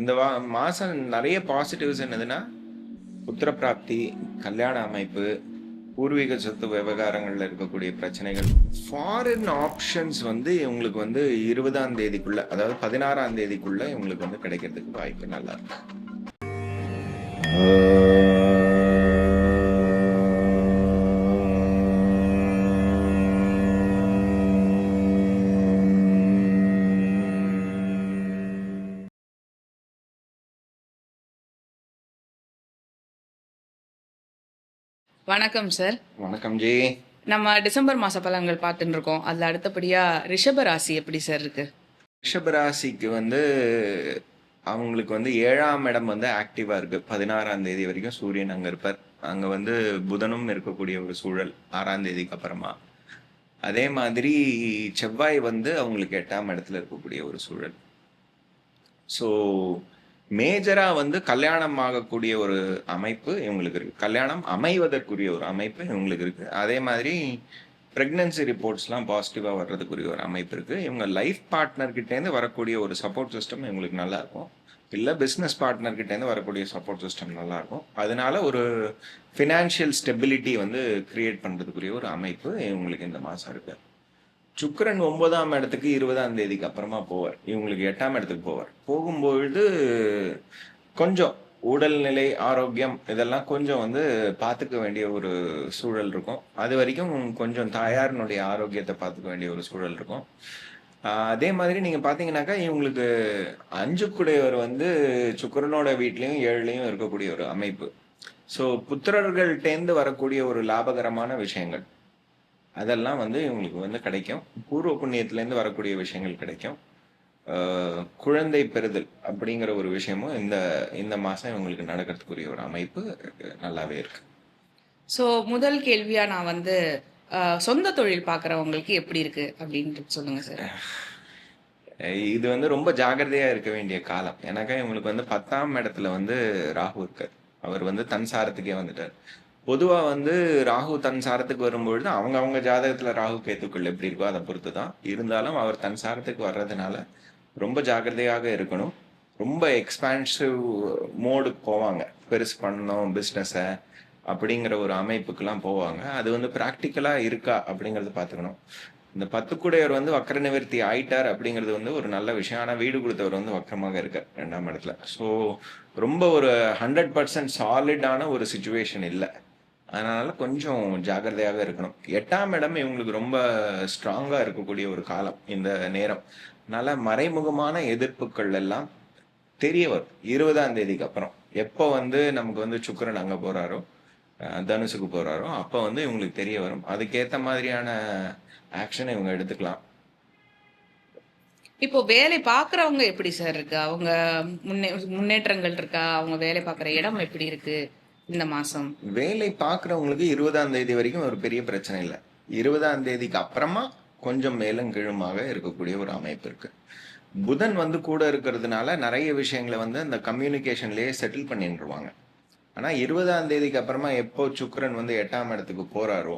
இந்த வா மாதம் நிறைய பாசிட்டிவ்ஸ் என்னதுன்னா புத்திரப்பிராப்தி கல்யாண அமைப்பு பூர்வீக சொத்து விவகாரங்களில் இருக்கக்கூடிய பிரச்சனைகள். ஃபாரின் ஆப்ஷன்ஸ் வந்து இவங்களுக்கு வந்து இருபதாம் தேதிக்குள்ள அதாவது பதினாறாம் தேதிக்குள்ள இவங்களுக்கு வந்து கிடைக்கிறதுக்கு வாய்ப்பு நல்லா இருக்கு. வணக்கம் சார் வணக்கம் ஜி. நம்ம டிசம்பர் மாச பலன்கள் பார்த்துட்டு இருக்கோம் அதுல அடுத்தபடியா ரிஷப ராசி எப்படி சார் இருக்கு? ரிஷபராசிக்கு வந்து அவங்களுக்கு வந்து ஏழாம் இடம் வந்து ஆக்டிவா இருக்கு. பதினாறாம் தேதி வரைக்கும் சூரியன் அங்க இருப்பார். அங்க வந்து புதனும் இருக்கக்கூடிய ஒரு சூழல் ஆறாம் தேதிக்கு அப்புறமா. அதே மாதிரி செவ்வாய் வந்து அவங்களுக்கு எட்டாம் இடத்துல இருக்கக்கூடிய ஒரு சூழல். ஸோ மேஜரா வந்து கல்யாணம் ஆகக்கூடிய ஒரு அமைப்பு இவங்களுக்கு இருக்கு. கல்யாணம் அமைவதற்குரிய ஒரு அமைப்பு இவங்களுக்கு இருக்கு. அதே மாதிரி ப்ரெக்னன்சி ரிப்போர்ட்ஸ்லாம் பாசிட்டிவாக வர்றதுக்குரிய ஒரு அமைப்பு இருக்குது இவங்க லைஃப் பார்ட்னர்கிட்டேருந்து வரக்கூடிய ஒரு சப்போர்ட் சிஸ்டம் இவங்களுக்கு நல்லாயிருக்கும் இல்லை பிஸ்னஸ் பார்ட்னர்கிட்டேருந்து வரக்கூடிய சப்போர்ட் சிஸ்டம் நல்லாயிருக்கும் அதனால ஒரு ஃபினான்ஷியல் ஸ்டெபிலிட்டி வந்து க்ரியேட் பண்ணுறதுக்குரிய ஒரு அமைப்பு இவங்களுக்கு இந்த மாதம் இருக்குது சுக்கரன் ஒன்பதாம் இடத்துக்கு இருபதாம் தேதிக்கு அப்புறமா போவார். இவங்களுக்கு எட்டாம் இடத்துக்கு போவார். போகும்பொழுது கொஞ்சம் உடல்நிலை ஆரோக்கியம் இதெல்லாம் கொஞ்சம் வந்து பார்த்துக்க வேண்டிய ஒரு சூழல் இருக்கும். அது வரைக்கும் கொஞ்சம் தாயாரினுடைய ஆரோக்கியத்தை பார்த்துக்க வேண்டிய ஒரு சூழல் இருக்கும். அதே மாதிரி நீங்க பாத்தீங்கன்னாக்கா இவங்களுக்கு அஞ்சு குடையவர் வந்து சுக்கரனோட வீட்லயும் ஏழுலையும் இருக்கக்கூடிய ஒரு அமைப்பு. ஸோ புத்திரர்கள்டேந்து வரக்கூடிய ஒரு லாபகரமான விஷயங்கள். அதெல்லாம் வந்து இவங்களுக்கு வந்து கிடைக்கும். பூர்வ புண்ணியத்திலேருந்து வரக்கூடிய விஷயங்கள் கிடைக்கும். குழந்தை பெறுதல் அப்படிங்கிற ஒரு விஷயமும் இந்த இந்த மாசம் இவங்களுக்கு நடக்கிறதுக்குரிய ஒரு அமைப்பு நல்லாவே இருக்கு. ஸோ முதல் கேள்வியா நான் வந்து சொந்த தொழில் பார்க்குறவங்களுக்கு எப்படி இருக்கு அப்படின்ட்டு சொல்லுங்க சார் இது வந்து ரொம்ப ஜாக்கிரதையா இருக்க வேண்டிய காலம். எனக்கா இவங்களுக்கு வந்து பத்தாம் இடத்துல வந்து ராகு இருக்கார். அவர் வந்து தன் சாரத்துக்கே வந்துட்டார். பொதுவாக வந்து ராகு தன் சாரத்துக்கு வரும்பொழுது அவங்க அவங்க ஜாதகத்தில் ராகு கேத்துக்கள் எப்படி இருக்கோ அதை பொறுத்து தான் இருந்தாலும் அவர் தன் சாரத்துக்கு வர்றதுனால ரொம்ப ஜாக்கிரதையாக இருக்கணும். ரொம்ப எக்ஸ்பான்சிவ் மோடுக்கு போவாங்க. பெருசு பண்ணணும் பிஸ்னஸை அப்படிங்கிற ஒரு அமைப்புக்கெல்லாம் போவாங்க. அது வந்து ப்ராக்டிக்கலாக இருக்கா அப்படிங்கிறத பார்த்துக்கணும். இந்த பத்துக்குடையவர் வந்து வக்கர நிவர்த்தி ஆயிட்டார் அப்படிங்கிறது வந்து ஒரு நல்ல விஷயம். ஆனால் வீடு கொடுத்தவர் வந்து வக்கரமாக இருக்கார் ரெண்டாம் இடத்துல. ஸோ ரொம்ப ஒரு ஹண்ட்ரட் பர்சன்ட் சாலிடான ஒரு சுச்சுவேஷன் இல்லை. அதனால கொஞ்சம் ஜாகிரதையாகவே இருக்கணும். எட்டாம் இடம் இவங்களுக்கு ரொம்ப ஸ்ட்ராங்காக இருக்கக்கூடிய ஒரு காலம் இந்த நேரம். அதனால மறைமுகமான எதிர்ப்புகள் எல்லாம் தெரிய வரும். இருபதாம் தேதிக்கு அப்புறம். எப்போ வந்து நமக்கு வந்து சுக்கரன் அங்கே போகிறாரோ தனுசுக்கு போகிறாரோ அப்போ வந்து இவங்களுக்கு தெரிய வரும். அதுக்கேற்ற மாதிரியான ஆக்ஷன் இவங்க எடுத்துக்கலாம். இப்போ வேலை பார்க்குறவங்க எப்படி சார் இருக்கு? அவங்க முன்னே முன்னேற்றங்கள் இருக்கா? அவங்க வேலை பார்க்குற இடம் எப்படி இருக்கு? இந்த மாசம். வேலை பார்க்குறவங்களுக்கு இருபதாம் தேதி வரைக்கும் ஒரு பெரிய பிரச்சனை இல்லை. இருபதாம் தேதிக்கு அப்புறமா கொஞ்சம் மேலும் கீழுமாக இருக்கக்கூடிய ஒரு அமைப்பு இருக்கு. புதன் வந்து கூட இருக்கிறதுனால நிறைய விஷயங்களை வந்து அந்த கம்யூனிகேஷன்லயே செட்டில் பண்ணிட்டுருவாங்க ஆனா இருபதாம் தேதிக்கு அப்புறமா எப்போ சுக்கரன் வந்து எட்டாம் இடத்துக்கு போறாரோ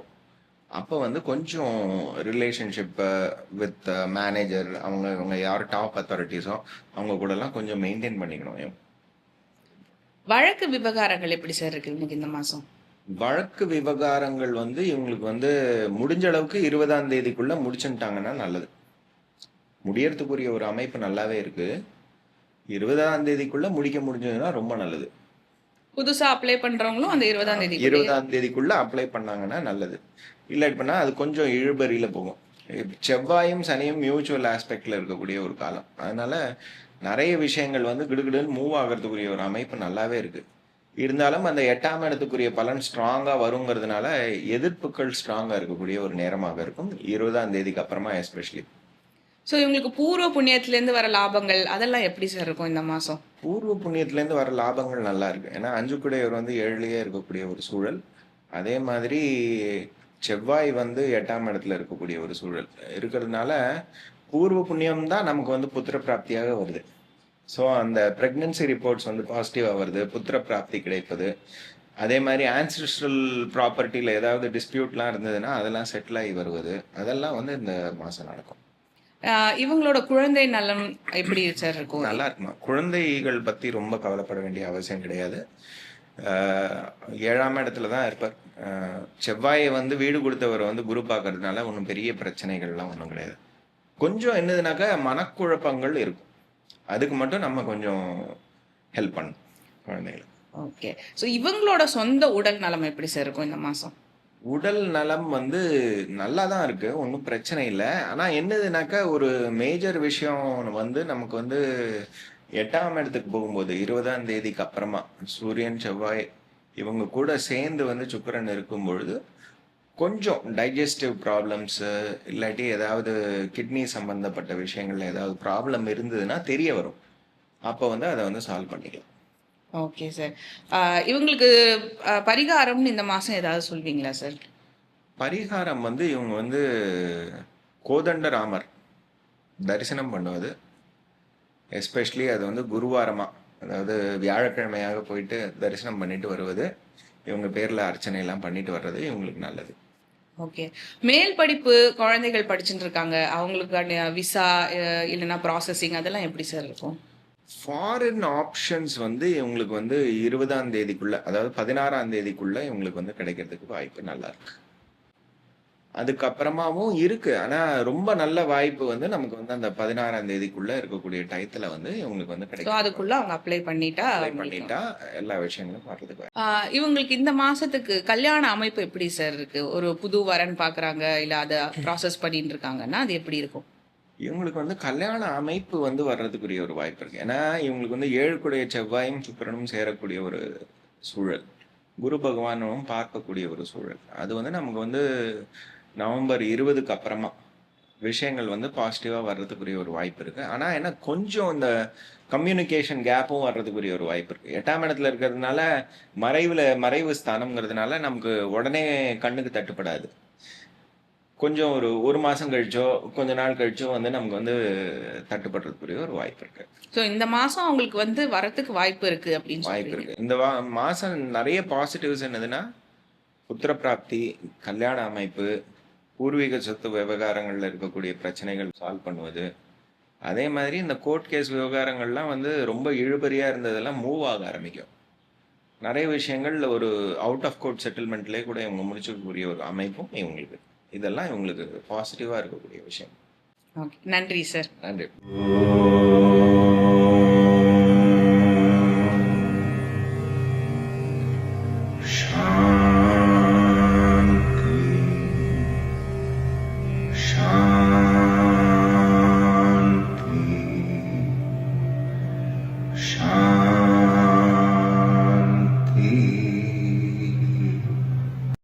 அப்போ வந்து கொஞ்சம் ரிலேஷன்ஷிப்பு வித் மேனேஜர் அவங்க இவங்க யார் டாப் அத்தாரிட்டிஸோ அவங்க கூடலாம் கொஞ்சம் மெயின்டைன் பண்ணிக்கணும். வழக்கு விவகாரங்கள் எப்படி சார் இருக்கு இன்னைக்கு இந்த மாசம்? வழக்கு விவகாரங்கள் வந்து இவங்களுக்கு வந்து முடிஞ்ச அளவுக்கு இருபதாம் தேதிக்குள்ள முடிச்சுட்டாங்கன்னா நல்லது. முடியறதுக்குரிய ஒரு அமைப்பு நல்லாவே இருக்கு. இருபதாம் தேதிக்குள்ள முடிக்க முடிஞ்சதுன்னா ரொம்ப நல்லது. புதுசா அப்ளை பண்றவங்களும் அந்த இருபதாம் தேதி இருபதாம் தேதிக்குள்ள அப்ளை பண்ணாங்கன்னா நல்லது. இல்லை பண்ணா அது கொஞ்சம் இழுபறியில போகும். செவ்வாயும் சனியும் மியூச்சுவல் ஆஸ்பெக்ட்ல இருக்கக்கூடிய ஒரு காலம். அதனால நிறைய விஷயங்கள் வந்து கிடுகிடுன்னு மூவ் ஆகிறதுக்குரிய ஒரு அமைப்பு நல்லாவே இருக்கு. இருந்தாலும் அந்த எட்டாம் இடத்துக்குரிய பலன் ஸ்ட்ராங்கா வருங்கிறதுனால எதிர்ப்புகள் ஸ்ட்ராங்கா இருக்கக்கூடிய ஒரு நேரமாக இருக்கும். இருபதாம் தேதிக்கு அப்புறமா எஸ்பெஷலி ஸோ இவங்களுக்கு பூர்வ புண்ணியத்திலேருந்து வர லாபங்கள் அதெல்லாம் எப்படி சார் இருக்கும் இந்த மாசம்? பூர்வ புண்ணியத்திலேருந்து வர லாபங்கள் நல்லா இருக்கு. ஏன்னா அஞ்சுக்குடையவர் வந்து ஏழுலயே இருக்கக்கூடிய ஒரு சூழல். அதே மாதிரி செவ்வாய் வந்து எட்டாம் இடத்துல இருக்கக்கூடிய ஒரு சூழல். இருக்கிறதுனால பூர்வ புண்ணியம் தான் நமக்கு வந்து புத்திர பிராப்தியாக வருது. ஸோ அந்த பிரெக்னன்சி ரிப்போர்ட்ஸ் வந்து பாசிட்டிவாக வருது புத்திர பிராப்தி கிடைப்பது. அதே மாதிரி ஆன்சிஸ்ட்ரல் ப்ராப்பர்ட்டியில் ஏதாவது டிஸ்பியூட்லாம் இருந்ததுன்னா அதெல்லாம் செட்டில் ஆகி வருவது. அதெல்லாம் வந்து இந்த மாதம் நடக்கும். இவங்களோட குழந்தை நலம் எப்படி சார் இருக்கும்? நல்லா இருக்குமா? குழந்தைகள் பத்தி ரொம்ப கவலைப்பட வேண்டிய அவசியம் கிடையாது. ஏழாம் இடத்துல தான் இருப்பார். செவ்வாயை வந்து வீடு கொடுத்தவர் வந்து குரு பார்க்கறதுனால ஒன்றும் பெரிய பிரச்சனைகள்லாம் ஒன்றும் கிடையாது. கொஞ்சம் என்னதுனாக்கா மனக்குழப்பங்கள் இருக்கும். அதுக்கு மட்டும் நம்ம கொஞ்சம் ஹெல்ப் பண்ணணும் குழந்தைகளுக்கு. ஓகே ஸோ இவங்களோட சொந்த உடல் நலம் எப்படி சார் இருக்கும் இந்த மாசம்? உடல் நலம் வந்து நல்லா தான் இருக்கு ஒன்றும் பிரச்சனை இல்லை. ஆனால் என்னதுனாக்கா ஒரு மேஜர் விஷயம் வந்து நமக்கு வந்து எட்டாம் இடத்துக்கு போகும்போது இருபதாம் தேதிக்கு அப்புறமா சூரியன் செவ்வாய் இவங்க கூட சேர்ந்து வந்து சுக்கிரன் இருக்கும் பொழுது கொஞ்சம் டைஜஸ்டிவ் ப்ராப்ளம்ஸு இல்லாட்டி ஏதாவது கிட்னி சம்பந்தப்பட்ட விஷயங்கள்ல ஏதாவது ப்ராப்ளம் இருந்ததுன்னா தெரிய வரும். அப்போ வந்து அதை வந்து சால்வ் பண்ணிக்கலாம். ஓகே சார் இவங்களுக்கு பரிகாரம்னு இந்த மாசம் ஏதாவது சொல்வீங்களா சார் பரிகாரம் வந்து இவங்க வந்து கோதண்டராமர் தரிசனம் பண்ணுவது. எஸ்பெஷலி அது வந்து குருவாரமா அதாவது வியாழக்கிழமையாக போயிட்டு தரிசனம் பண்ணிட்டு வருவது. இவங்க பேர்ல அர்ச்சனை எல்லாம் பண்ணிட்டு வர்றது இவங்களுக்கு நல்லது. ஓகே மேல் படிப்பு குழந்தைகள் படிச்சுட்டு இருக்காங்க. அவங்களுக்கான விசா இல்லைன்னா ப்ராசஸிங் அதெல்லாம் எப்படி சார் இருக்கும்? ஃபாரின் ஆப்ஷன்ஸ் வந்து இவங்களுக்கு வந்து இருபதாம் தேதிக்குள்ள அதாவது பதினாறாம் தேதிக்குள்ள இவங்களுக்கு வந்து கிடைக்கிறதுக்கு வாய்ப்பு நல்லா இருக்கு. அதுக்கப்புறமாவும் இருக்கு. ஆனா ரொம்ப நல்ல வாய்ப்பு வந்து நமக்கு வந்து அந்த பதினாறாம் தேதிக்குள்ள இருக்கக்கூடிய டயத்துல வந்து இவங்களுக்கு வந்து கிடைக்கும். அதுக்குள்ள அவங்க அப்ளை பண்ணிட்டா பண்ணிட்டா எல்லா விஷயங்களும் வர்றதுக்கு இவங்களுக்கு இந்த மாசத்துக்கு கல்யாண அமைப்பு எப்படி சார் இருக்கு? ஒரு புது வரன் பாக்குறாங்க இல்ல அதை ப்ராசஸ் பண்ணிட்டு இருக்காங்கன்னா அது எப்படி இருக்கும்? இவங்களுக்கு வந்து கல்யாண அமைப்பு வந்து வர்றதுக்குரிய ஒரு வாய்ப்பு இருக்கு. ஏன்னா இவங்களுக்கு வந்து ஏழுக்குடைய செவ்வாயும் சுக்கிரனும் சேரக்கூடிய ஒரு சூழல். குரு பகவானும் பார்க்கக்கூடிய ஒரு சூழல். அது வந்து நமக்கு வந்து நவம்பர் இருபதுக்கு அப்புறமா விஷயங்கள் வந்து பாசிட்டிவா வர்றதுக்குரிய ஒரு வாய்ப்பு இருக்கு. ஆனா என்ன கொஞ்சம் இந்த கம்யூனிகேஷன் கேப்பும் வர்றதுக்குரிய ஒரு வாய்ப்பு இருக்கு. எட்டாம் இடத்துல இருக்கிறதுனால மறைவுல மறைவு ஸ்தானம்ங்கிறதுனால நமக்கு உடனே கண்ணுக்கு தட்டுப்படாது. கொஞ்சம் ஒரு ஒரு மாசம் கழிச்சோ கொஞ்ச நாள் கழிச்சோ வந்து நமக்கு வந்து தட்டுப்படுறதுக்குரிய ஒரு வாய்ப்பு இருக்கு. ஸோ இந்த மாசம் அவங்களுக்கு வந்து வரத்துக்கு வாய்ப்பு இருக்கு அப்படின்னு வாய்ப்பு இருக்கு. இந்த வா மாசம் நிறைய பாசிட்டிவ்ஸ் என்னதுன்னா புத்திர பிராப்தி கல்யாண அமைப்பு பூர்வீக சொத்து விவகாரங்கள்ல இருக்கக்கூடிய பிரச்சனைகள் சால்வ் பண்ணுவது. அதே மாதிரி இந்த கோர்ட் கேஸ் விவகாரங்கள்லாம் வந்து ரொம்ப இழுபறியா இருந்ததெல்லாம் மூவ் ஆக ஆரம்பிக்கும். நிறைய விஷயங்கள் ஒரு அவுட் ஆஃப் கோர்ட் செட்டில்மெண்ட்லேயே கூட இவங்க முடிச்சுக்கக்கூடிய ஒரு அமைப்பும் இவங்களுக்கு. இதெல்லாம் இவங்களுக்கு பாசிட்டிவா இருக்கக்கூடிய விஷயம். ஓகே நன்றி சார் நன்றி.